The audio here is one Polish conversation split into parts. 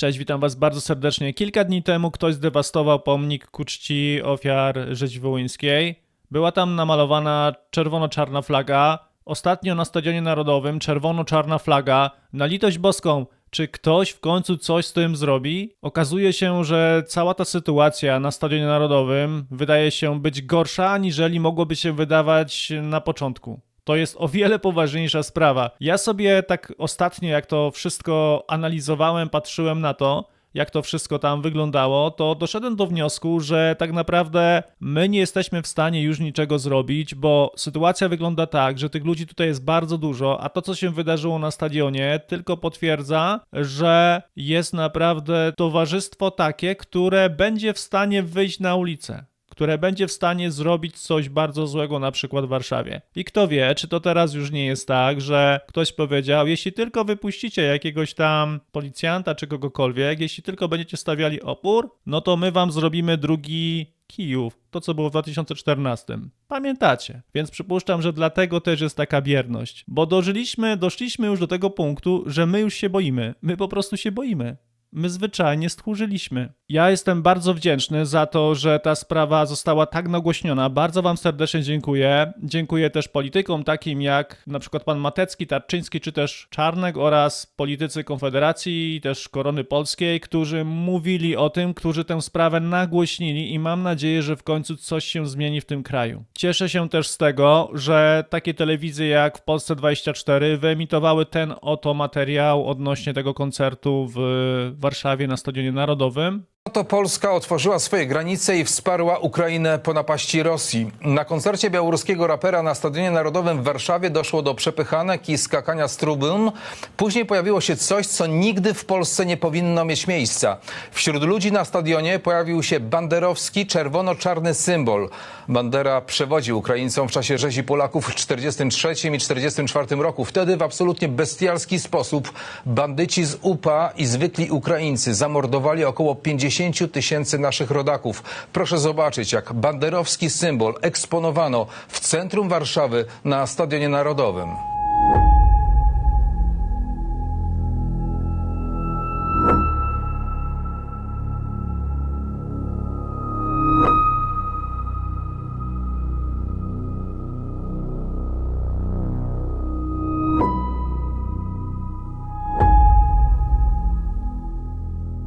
Cześć, witam Was bardzo serdecznie. Kilka dni temu ktoś zdewastował pomnik ku czci ofiar rzezi wołyńskiej. Była tam namalowana czerwono-czarna flaga. Ostatnio na Stadionie Narodowym czerwono-czarna flaga. Na litość boską, czy ktoś w końcu coś z tym zrobi? Okazuje się, że cała ta sytuacja na Stadionie Narodowym wydaje się być gorsza, aniżeli mogłoby się wydawać na początku. To jest o wiele poważniejsza sprawa. Ja sobie tak ostatnio, jak to wszystko analizowałem, patrzyłem na to, jak to wszystko tam wyglądało, to doszedłem do wniosku, że tak naprawdę my nie jesteśmy w stanie już niczego zrobić, bo sytuacja wygląda tak, że tych ludzi tutaj jest bardzo dużo, a to, co się wydarzyło na stadionie, tylko potwierdza, że jest naprawdę towarzystwo takie, które będzie w stanie wyjść na ulicę które będzie w stanie zrobić coś bardzo złego na przykład w Warszawie. I kto wie, czy to teraz już nie jest tak, że ktoś powiedział, jeśli tylko wypuścicie jakiegoś tam policjanta czy kogokolwiek, jeśli tylko będziecie stawiali opór, no to my wam zrobimy drugi Kijów, to co było w 2014. Pamiętacie? Więc przypuszczam, że dlatego też jest taka bierność, bo dożyliśmy, doszliśmy już do tego punktu, że my już się boimy. My po prostu się boimy my zwyczajnie stchórzyliśmy. Ja jestem bardzo wdzięczny za to, że ta sprawa została tak nagłośniona. Bardzo Wam serdecznie dziękuję. Dziękuję też politykom takim jak na przykład pan Matecki, Tarczyński czy też Czarnek oraz politycy Konfederacji i też Korony Polskiej, którzy mówili o tym, którzy tę sprawę nagłośnili i mam nadzieję, że w końcu coś się zmieni w tym kraju. Cieszę się też z tego, że takie telewizje jak w Polsce 24 wyemitowały ten oto materiał odnośnie tego koncertu w Warszawie na Stadionie Narodowym. To Polska otworzyła swoje granice i wsparła Ukrainę po napaści Rosji. Na koncercie białoruskiego rapera na Stadionie Narodowym w Warszawie doszło do przepychanek i skakania z trybun. Później pojawiło się coś, co nigdy w Polsce nie powinno mieć miejsca. Wśród ludzi na stadionie pojawił się banderowski czerwono-czarny symbol. Bandera przewodził Ukraińcom w czasie rzezi Polaków w 1943 i 1944 roku. Wtedy w absolutnie bestialski sposób bandyci z UPA i zwykli Ukraińcy zamordowali około 50 tysięcy naszych rodaków. Proszę zobaczyć, jak banderowski symbol eksponowano w centrum Warszawy na Stadionie Narodowym.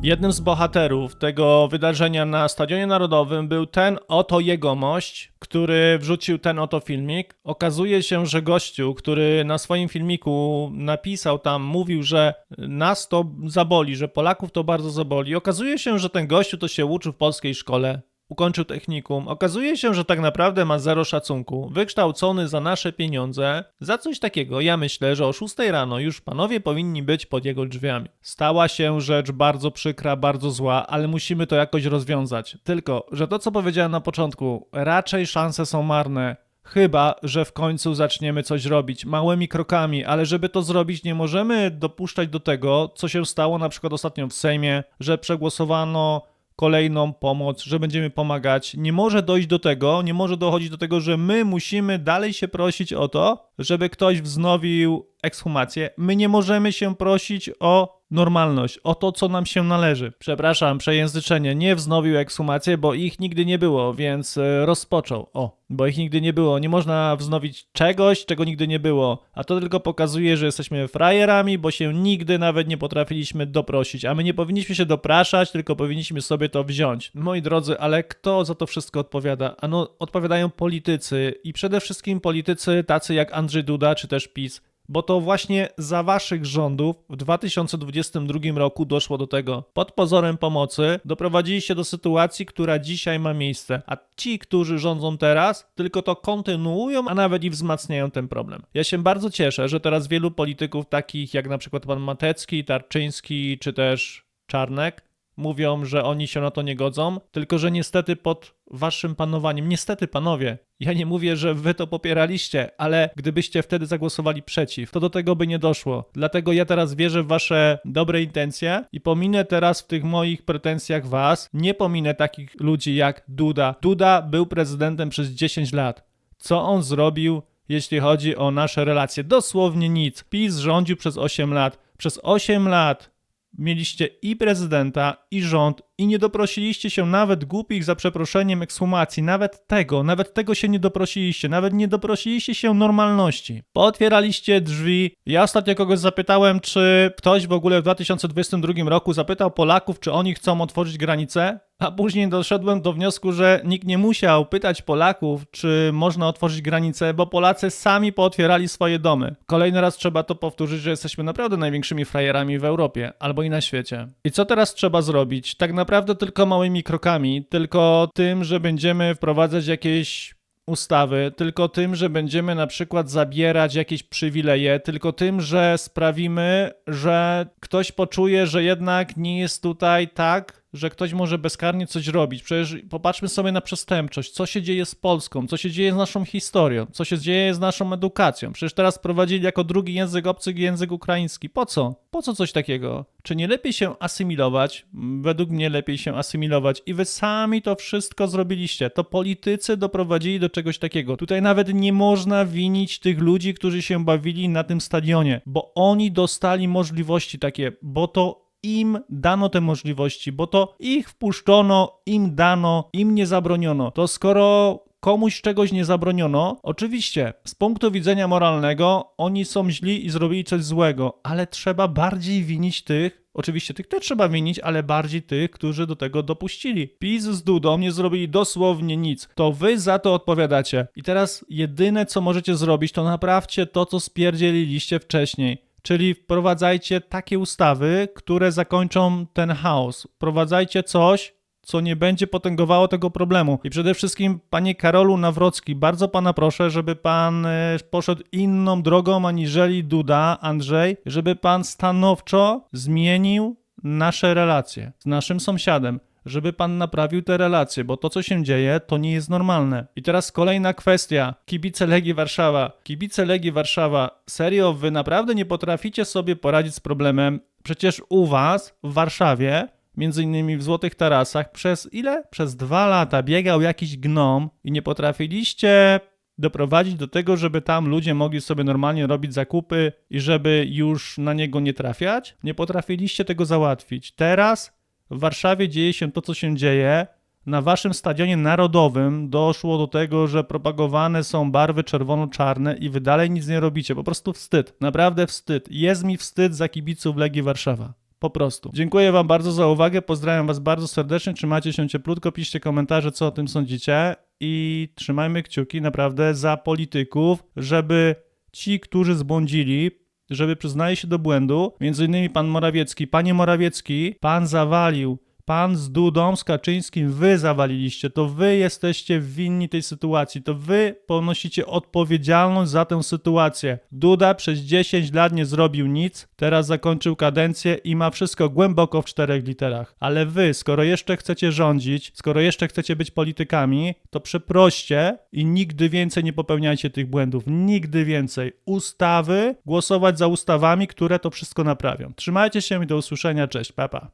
Jednym z bohaterów tego wydarzenia na Stadionie Narodowym był ten oto jegomość, który wrzucił ten oto filmik. Okazuje się, że gościu, który na swoim filmiku napisał tam, mówił, że nas to zaboli, że Polaków to bardzo zaboli. Okazuje się, że ten gościu to się uczył w polskiej szkole ukończył technikum. Okazuje się, że tak naprawdę ma zero szacunku. Wykształcony za nasze pieniądze. Za coś takiego ja myślę, że o 6 rano już panowie powinni być pod jego drzwiami. Stała się rzecz bardzo przykra, bardzo zła, ale musimy to jakoś rozwiązać. Tylko, że to co powiedziałem na początku, raczej szanse są marne. Chyba, że w końcu zaczniemy coś robić małymi krokami, ale żeby to zrobić, nie możemy dopuszczać do tego, co się stało na przykład ostatnio w Sejmie, że przegłosowano kolejną pomoc, że będziemy pomagać. Nie może dojść do tego, nie może dochodzić do tego, że my musimy dalej się prosić o to, żeby ktoś wznowił ekshumację. My nie możemy się prosić o normalność, o to, co nam się należy. Przepraszam, przejęzyczenie, nie wznowił ekshumację, bo ich nigdy nie było, więc e, rozpoczął. O, bo ich nigdy nie było. Nie można wznowić czegoś, czego nigdy nie było. A to tylko pokazuje, że jesteśmy frajerami, bo się nigdy nawet nie potrafiliśmy doprosić. A my nie powinniśmy się dopraszać, tylko powinniśmy sobie to wziąć. Moi drodzy, ale kto za to wszystko odpowiada? Ano, odpowiadają politycy i przede wszystkim politycy tacy jak Andrzej Duda czy też PiS bo to właśnie za waszych rządów w 2022 roku doszło do tego. Pod pozorem pomocy doprowadziliście do sytuacji, która dzisiaj ma miejsce, a ci, którzy rządzą teraz, tylko to kontynuują, a nawet i wzmacniają ten problem. Ja się bardzo cieszę, że teraz wielu polityków takich jak na przykład pan Matecki, Tarczyński czy też Czarnek mówią, że oni się na to nie godzą, tylko że niestety pod waszym panowaniem, niestety panowie, ja nie mówię, że wy to popieraliście, ale gdybyście wtedy zagłosowali przeciw, to do tego by nie doszło. Dlatego ja teraz wierzę w wasze dobre intencje i pominę teraz w tych moich pretensjach was, nie pominę takich ludzi jak Duda. Duda był prezydentem przez 10 lat. Co on zrobił, jeśli chodzi o nasze relacje? Dosłownie nic. PiS rządził przez 8 lat. Przez 8 lat mieliście i prezydenta, i rząd, i nie doprosiliście się nawet głupich za przeproszeniem ekshumacji, nawet tego, nawet tego się nie doprosiliście, nawet nie doprosiliście się normalności. Pootwieraliście drzwi. Ja ostatnio kogoś zapytałem, czy ktoś w ogóle w 2022 roku zapytał Polaków, czy oni chcą otworzyć granice, a później doszedłem do wniosku, że nikt nie musiał pytać Polaków, czy można otworzyć granice, bo Polacy sami pootwierali swoje domy. Kolejny raz trzeba to powtórzyć, że jesteśmy naprawdę największymi frajerami w Europie albo i na świecie. I co teraz trzeba zrobić? Tak naprawdę tylko małymi krokami, tylko tym, że będziemy wprowadzać jakieś ustawy, tylko tym, że będziemy na przykład zabierać jakieś przywileje, tylko tym, że sprawimy, że ktoś poczuje, że jednak nie jest tutaj tak, że ktoś może bezkarnie coś robić. Przecież popatrzmy sobie na przestępczość, co się dzieje z Polską, co się dzieje z naszą historią, co się dzieje z naszą edukacją. Przecież teraz prowadzili jako drugi język obcy język ukraiński. Po co? Po co coś takiego? Czy nie lepiej się asymilować? Według mnie lepiej się asymilować. I wy sami to wszystko zrobiliście. To politycy doprowadzili do czegoś takiego. Tutaj nawet nie można winić tych ludzi, którzy się bawili na tym stadionie, bo oni dostali możliwości takie, bo to im dano te możliwości, bo to ich wpuszczono, im dano, im nie zabroniono. To skoro komuś czegoś nie zabroniono, oczywiście z punktu widzenia moralnego oni są źli i zrobili coś złego, ale trzeba bardziej winić tych, Oczywiście tych też trzeba winić, ale bardziej tych, którzy do tego dopuścili. PiS z Dudą nie zrobili dosłownie nic. To wy za to odpowiadacie. I teraz jedyne, co możecie zrobić, to naprawcie to, co spierdzieliliście wcześniej. Czyli wprowadzajcie takie ustawy, które zakończą ten chaos. Wprowadzajcie coś, co nie będzie potęgowało tego problemu. I przede wszystkim, panie Karolu Nawrocki, bardzo pana proszę, żeby pan e, poszedł inną drogą aniżeli Duda, Andrzej, żeby pan stanowczo zmienił nasze relacje z naszym sąsiadem. Żeby pan naprawił te relacje, bo to, co się dzieje, to nie jest normalne. I teraz kolejna kwestia. Kibice Legii Warszawa. Kibice Legii Warszawa, serio, wy naprawdę nie potraficie sobie poradzić z problemem. Przecież u was w Warszawie między innymi w Złotych Tarasach, przez ile? Przez dwa lata biegał jakiś gnom i nie potrafiliście doprowadzić do tego, żeby tam ludzie mogli sobie normalnie robić zakupy i żeby już na niego nie trafiać? Nie potrafiliście tego załatwić. Teraz w Warszawie dzieje się to, co się dzieje. Na waszym stadionie narodowym doszło do tego, że propagowane są barwy czerwono-czarne i wy dalej nic nie robicie. Po prostu wstyd. Naprawdę wstyd. Jest mi wstyd za kibiców Legii Warszawa. Po prostu. Dziękuję Wam bardzo za uwagę. Pozdrawiam Was bardzo serdecznie. Trzymajcie się cieplutko, piszcie komentarze, co o tym sądzicie. I trzymajmy kciuki naprawdę za polityków, żeby ci, którzy zbłądzili, żeby przyznali się do błędu. Między innymi pan Morawiecki. Panie Morawiecki, pan zawalił. Pan z Dudą, z Kaczyńskim, wy zawaliliście, to wy jesteście winni tej sytuacji, to wy ponosicie odpowiedzialność za tę sytuację. Duda przez 10 lat nie zrobił nic, teraz zakończył kadencję i ma wszystko głęboko w czterech literach. Ale wy, skoro jeszcze chcecie rządzić, skoro jeszcze chcecie być politykami, to przeproście i nigdy więcej nie popełniajcie tych błędów. Nigdy więcej. Ustawy, głosować za ustawami, które to wszystko naprawią. Trzymajcie się i do usłyszenia. Cześć, papa.